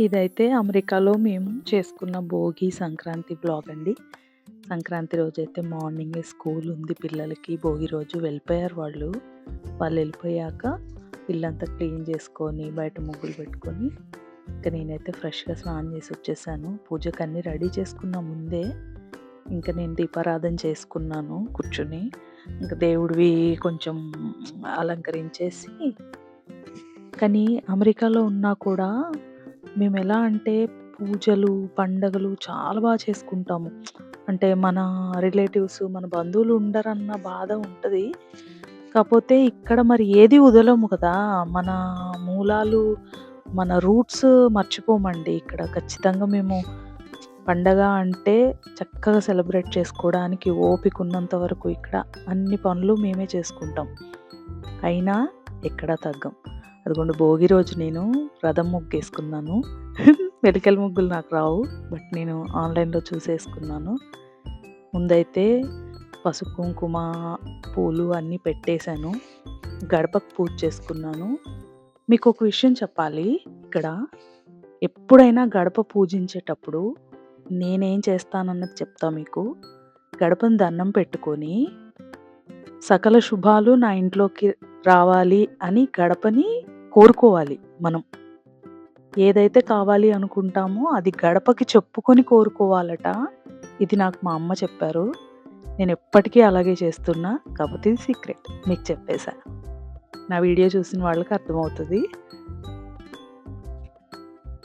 ఇదైతే అమెరికాలో మేము చేసుకున్న భోగి సంక్రాంతి బ్లాగ్ అండి. సంక్రాంతి రోజు అయితే మార్నింగ్ స్కూల్ ఉంది పిల్లలకి. భోగి రోజు వెళ్ళిపోయారు వాళ్ళు. వాళ్ళు వెళ్ళిపోయాక ఇల్లంతా క్లీన్ చేసుకొని, బయట ముగ్గులు పెట్టుకొని, ఇంకా నేనైతే ఫ్రెష్‌గా స్నానం చేసి వచ్చేసాను. పూజకి అన్నీ రెడీ చేసుకున్న ముందే. ఇంకా నేను దీపారాధన చేసుకున్నాను కూర్చొని. ఇంకా దేవుడివి కొంచెం అలంకరించేసి కానీ అమెరికాలో ఉన్నా కూడా మేము ఎలా అంటే పూజలు, పండగలు చాలా బాగా చేసుకుంటాము. అంటే మన రిలేటివ్స్, మన బంధువులు ఉండరన్న బాధ ఉంటుంది కాకపోతే ఇక్కడ మరి ఏది వదలము కదా! మన మూలాలు, మన రూట్స్ మర్చిపోమండి ఇక్కడ. ఖచ్చితంగా మేము పండగ అంటే చక్కగా సెలబ్రేట్ చేసుకోవడానికి ఓపిక ఉన్నంత వరకు ఇక్కడ అన్ని పనులు మేమే చేసుకుంటాం. అయినా ఎక్కడ తగ్గం. అదిగోండి భోగి రోజు నేను రథం ముగ్గేసుకున్నాను. మెలికల ముగ్గులు నాకు రావు. బట్ నేను ఆన్‌లైన్‌లో చూసేసుకున్నాను. ముందైతే పసుపు, కుంకుమ, పూలు అన్నీ పెట్టేశాను గడపకు పూజ చేసుకున్నాను. మీకు ఒక విషయం చెప్పాలి ఇక్కడ. ఎప్పుడైనా గడప పూజించేటప్పుడు నేనేం చేస్తానన్నది చెప్తా మీకు. గడపను దండం పెట్టుకొని సకల శుభాలు నా ఇంట్లోకి రావాలి అని గడపని కోరుకోవాలి మనం. ఏదైతే కావాలి అనుకుంటామో అది గడపకి చెప్పుకొని కోరుకోవాలట. ఇది నాకు మా అమ్మ చెప్పారు. నేను ఎప్పటికీ అలాగే చేస్తున్నా. కాకపోతే ఇది సీక్రెట్. మీకు చెప్పేశా నా వీడియో చూసిన వాళ్ళకి అర్థమవుతుంది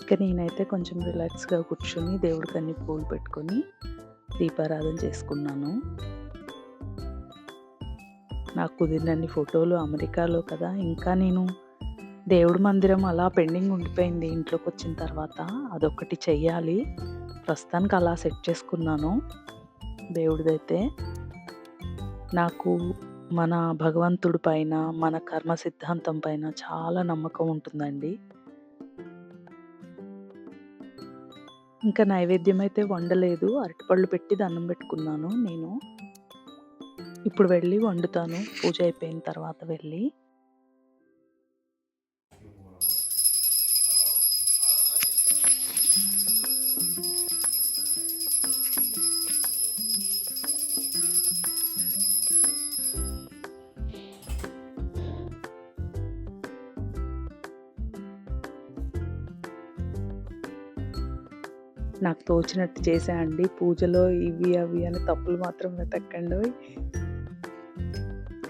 ఇక నేనైతే కొంచెం రిలాక్స్‌గా కూర్చొని దేవుడికి అన్ని పూలు పెట్టుకొని దీపారాధన చేసుకున్నాను. నాకు కుదిరినన్ని ఫోటోలు అమెరికాలో కదా! ఇంకా నేను దేవుడి మందిరం అలా పెండింగ్ ఉండిపోయింది ఇంట్లోకి వచ్చిన తర్వాత. అదొకటి చెయ్యాలి. ప్రస్తుతానికి అలా సెట్ చేసుకున్నాను. దేవుడిదైతే. నాకు మన భగవంతుడి పైన, మన కర్మ సిద్ధాంతం పైన చాలా నమ్మకం ఉంటుందండి. ఇంకా నైవేద్యం అయితే వండలేదు. అరటిపళ్ళు పెట్టి దండం పెట్టుకున్నాను నేను. ఇప్పుడు వెళ్ళి వండుతాను. పూజ అయిపోయిన తర్వాత వెళ్ళి. నాకు తోచినట్టు చేశా అండి. పూజలో ఇవి, అవి అని తప్పులు మాత్రం వెతకండి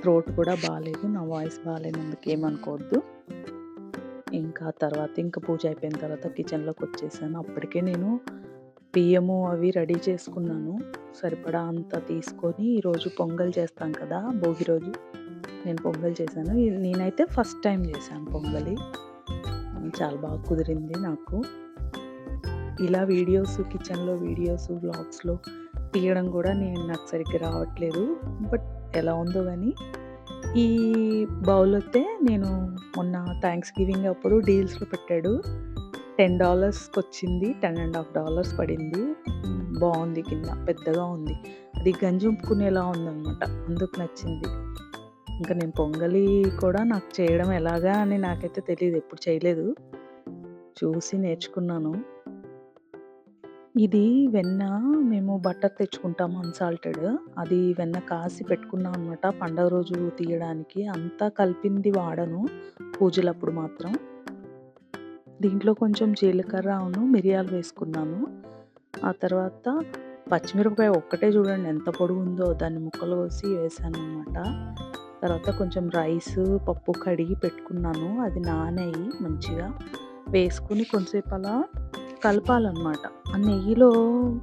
త్రోట్ కూడా బాగాలేదు నా వాయిస్ బాలేనందుకు ఏమనుకోవద్దు. ఇంకా తర్వాత ఇంకా పూజ అయిపోయిన తర్వాత కిచెన్లోకి వచ్చేసాను అప్పటికే నేను బియ్యము అవి రెడీ చేసుకున్నాను. సరిపడా అంత తీసుకొని ఈరోజు పొంగల్ చేస్తాం కదా! భోగి రోజు. నేను పొంగల్ చేశాను. నేనైతే ఫస్ట్ టైం చేశాను పొంగలి. చాలా బాగా కుదిరింది నాకు. ఇలా వీడియోస్ కిచెన్‌లో వీడియోస్, వ్లాగ్స్‌లో తీయడం కూడా నేను నాకు సరిగ్గా రావట్లేదు. బట్ ఎలా ఉందో కానీ ఈ బౌల్ అయితే నేను మొన్న థ్యాంక్స్ గివింగ్ అప్పుడు డీల్స్‌లో పెట్టాడు. $10కొచ్చింది. $10.5 పడింది. బాగుంది కింద పెద్దగా ఉంది. అది గంజి ఉంపుకునేలా ఉందనమాట. అందుకు నచ్చింది. ఇంకా నేను పొంగలి కూడా నాకు చేయడం ఎలాగా అని నాకైతే తెలియదు ఎప్పుడు చేయలేదు. చూసి నేర్చుకున్నాను. ఇది వెన్న మేము బట్టర్ తెచ్చుకుంటాము అన్సాల్టెడ్. అది వెన్న కాసి పెట్టుకున్నాం అనమాట పండగ రోజు తీయడానికి. అంతా కలిపింది వాడను. పూజలప్పుడు మాత్రం. దీంట్లో కొంచెం జీలకర్ర అవును మిరియాలు వేసుకున్నాను. ఆ తర్వాత పచ్చిమిరపకాయ ఒక్కటే చూడండి ఎంత పొడుగుందో దాన్ని ముక్కలు కోసి వేసాను అనమాట తర్వాత కొంచెం రైస్ పప్పు కడిగి పెట్టుకున్నాను. అది నానాయి మంచిగా. వేసుకుని కొంచెంసేపు అలా కలపాలనమాట. ఆ నెయ్యిలో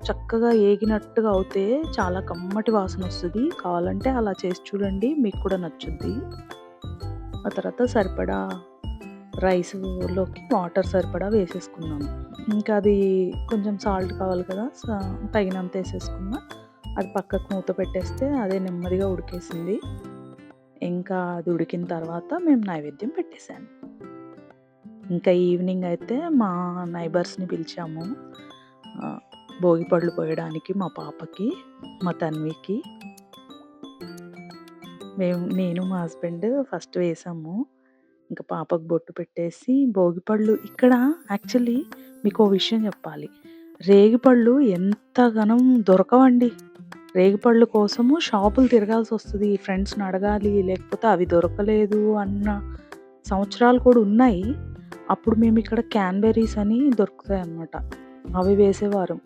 చక్కగా ఏగినట్టుగా అవుతే చాలా కమ్మటి వాసన వస్తుంది కావాలంటే అలా చేసి చూడండి. మీకు కూడా నచ్చుద్ది. ఆ తర్వాత సరిపడా రైస్‌లోకి వాటర్ సరిపడా వేసేసుకున్నాను. ఇంకా అది కొంచెం సాల్ట్ కావాలి కదా! స తగినంత వేసేసుకున్నా అది పక్కకు మూత పెట్టేస్తే అదే నెమ్మదిగా ఉడికేసింది. ఇంకా అది ఉడికిన తర్వాత మేము నైవేద్యం పెట్టేసాను. ఇంకా ఈవినింగ్ అయితే మా నైబర్స్‌ని పిలిచాము. భోగిపళ్ళు భోగి పళ్ళు పోయడానికి మా పాపకి, మా తన్వికి. మేము నేను మా హస్బెండ్ ఫస్ట్ వేసాము. ఇంకా పాపకు బొట్టు పెట్టేసి భోగిపళ్ళు ఇక్కడ యాక్చువల్లీ మీకు ఓ విషయం చెప్పాలి. రేగిపళ్ళు ఎంతగానం దొరకవండి. రేగిపళ్ళు కోసము షాపులు తిరగాల్సి వస్తుంది ఫ్రెండ్స్‌ని అడగాలి. లేకపోతే అవి దొరకలేదు అన్న సంవత్సరాలు కూడా ఉన్నాయి. అప్పుడు మేమిక్కడ క్యాన్‌బెర్రీస్ అని దొరుకుతాయి అన్నమాట అవి వేసేవారు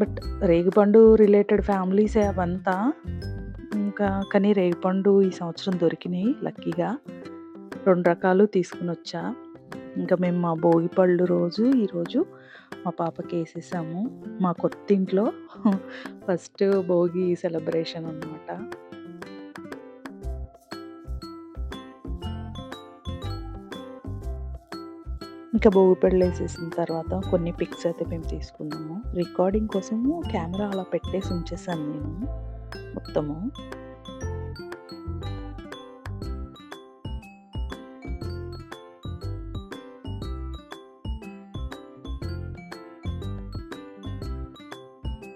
బట్ రేగిపండు రిలేటెడ్ ఫ్యామిలీసే అవంతా. ఇంకా కానీ రేగిపండు ఈ సంవత్సరం దొరికినాయి లక్కీగా. రెండు రకాలు తీసుకుని వచ్చా ఇంకా మేము మా భోగి పళ్ళు రోజు ఈరోజు మా పాపకి వేసేసాము మా కొత్త ఇంట్లో ఫస్ట్ భోగి సెలబ్రేషన్ అనమాట. ఇంకా భోగి వేసేసిన తర్వాత కొన్ని పిక్స్ అయితే మేము తీసుకున్నాము. రికార్డింగ్ కోసము కెమెరా అలా పెట్టేసి ఉంచేసాను నేను మొత్తము.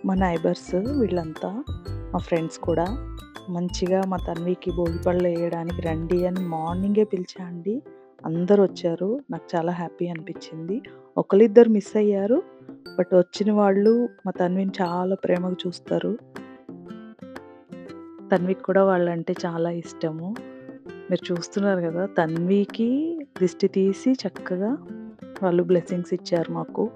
మా నైబర్స్ వీళ్ళంతా మా ఫ్రెండ్స్ కూడా మంచిగా మా తన్వికి భోగిపళ్ళు వేయడానికి రండి అని మార్నింగే పిలిచా అండి. అందరూ వచ్చారు. నాకు చాలా హ్యాపీ అనిపించింది. ఒకళ్ళిద్దరు మిస్ అయ్యారు. బట్ వచ్చిన వాళ్ళు మా తన్విని చాలా ప్రేమగా చూస్తారు. తన్వికి కూడా వాళ్ళంటే చాలా ఇష్టము. మీరు చూస్తున్నారు కదా తన్వికి దిష్టి తీసి చక్కగా వాళ్ళు బ్లెస్సింగ్స్ ఇచ్చారు మాకు.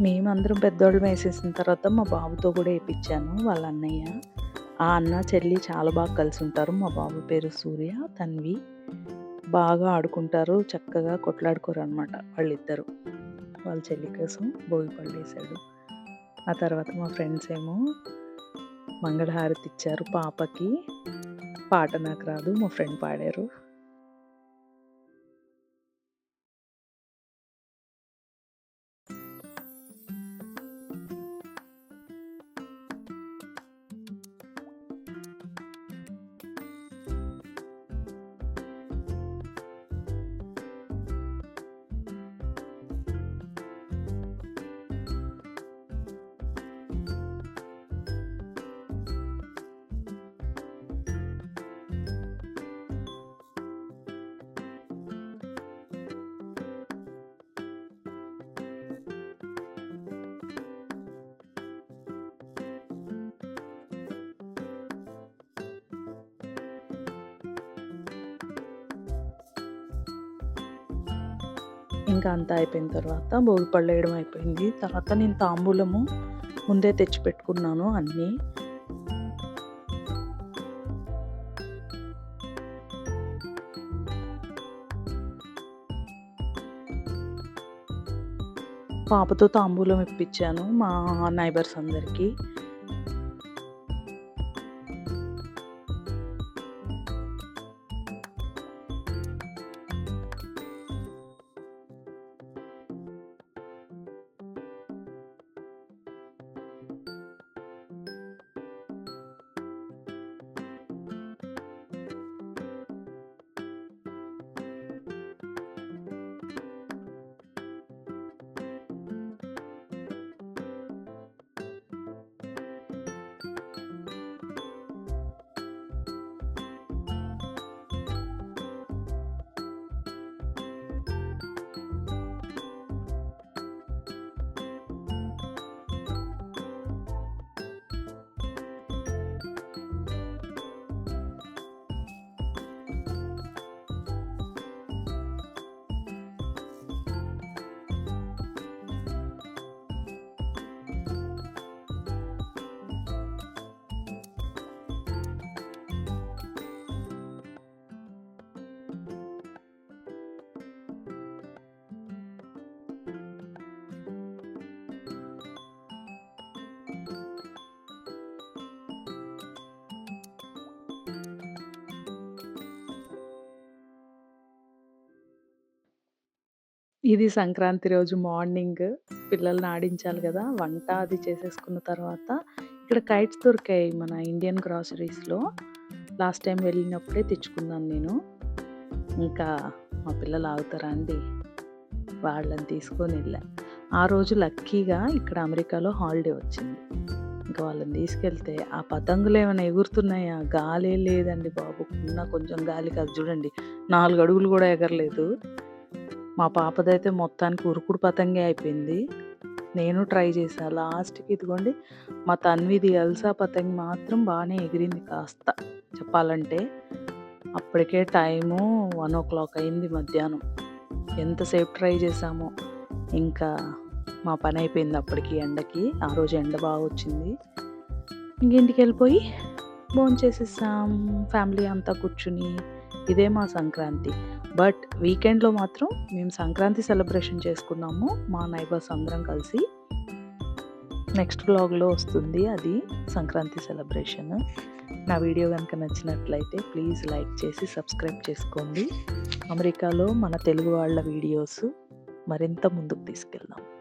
మేమందరం పెద్దోళ్ళు వేసేసిన తర్వాత మా బాబుతో కూడా వేయించాను వాళ్ళ అన్నయ్య. ఆ అన్న, చెల్లి చాలా బాగా కలిసి ఉంటారు మా బాబు పేరు సూర్య, తన్వి. బాగా ఆడుకుంటారు. చక్కగా కొట్లాడుకోరు అనమాట వాళ్ళిద్దరు. వాళ్ళ చెల్లి కోసం భోగి పళ్ళేసాడు. ఆ తర్వాత మా ఫ్రెండ్స్ ఏమో మంగళహారతి ఇచ్చారు పాపకి. పాట నాకు రాదు. మా ఫ్రెండ్ పాడారు. ఇంకా అంతా అయిపోయిన తర్వాత భోగి పళ్ళేయడం అయిపోయింది. తర్వాత నేను తాంబూలము ముందే తెచ్చిపెట్టుకున్నాను అన్నీ. పాపతో తాంబూలం ఇప్పించాను మా నైబర్స్ అందరికీ ఇది సంక్రాంతి రోజు మార్నింగ్. పిల్లల్ని ఆడించాలి కదా! వంట అది చేసేసుకున్న తర్వాత ఇక్కడ కైట్స్ దొరికాయి మన ఇండియన్ గ్రోసరీస్‌లో. లాస్ట్ టైం వెళ్ళినప్పుడే తెచ్చుకున్నాను నేను. ఇంకా మా పిల్లలు ఆగుతారా అండి? వాళ్ళని తీసుకొని వెళ్ళా ఆ రోజు లక్కీగా ఇక్కడ అమెరికాలో హాలిడే వచ్చింది. ఇంకా వాళ్ళని తీసుకెళ్తే ఆ పతంగులు ఏమైనా ఎగురుతున్నాయా? గాలే లేదండి బాబు. ఉన్న కొంచెం గాలి కాదు చూడండి నాలుగు అడుగులు కూడా ఎగరలేదు. మా పాపదైతే మొత్తానికి ఉరుకుడు పతంగే అయిపోయింది. నేను ట్రై చేశాను లాస్ట్‌కి ఇదిగోండి మా తన్విది అల్సా పతంగి మాత్రం బాగానే ఎగిరింది కాస్త చెప్పాలంటే. అప్పటికే టైము 1:00 అయింది మధ్యాహ్నం. ఎంతసేపు ట్రై చేశామో. ఇంకా మా పని అయిపోయింది అప్పటికి ఎండకి. ఆ రోజు ఎండ బాగా బాగొచ్చింది. వెళ్ళిపోయి ఇంటికెళ్ళిపోయి భోంచేసేసాం. ఫ్యామిలీ అంతా కూర్చుని. ఇదే మా సంక్రాంతి. బట్ వీకెండ్‌లో మాత్రం మేము సంక్రాంతి సెలబ్రేషన్ చేసుకున్నాము. మా నైబర్స్ అందరం కలిసి. నెక్స్ట్ బ్లాగ్లో వస్తుంది అది సంక్రాంతి సెలబ్రేషన్. నా వీడియో కనుక నచ్చినట్లయితే ప్లీజ్ లైక్ చేసి సబ్స్క్రైబ్ చేసుకోండి. అమెరికాలో మన తెలుగు వాళ్ళ వీడియోస్ మరింత ముందుకు తీసుకెళ్దాం.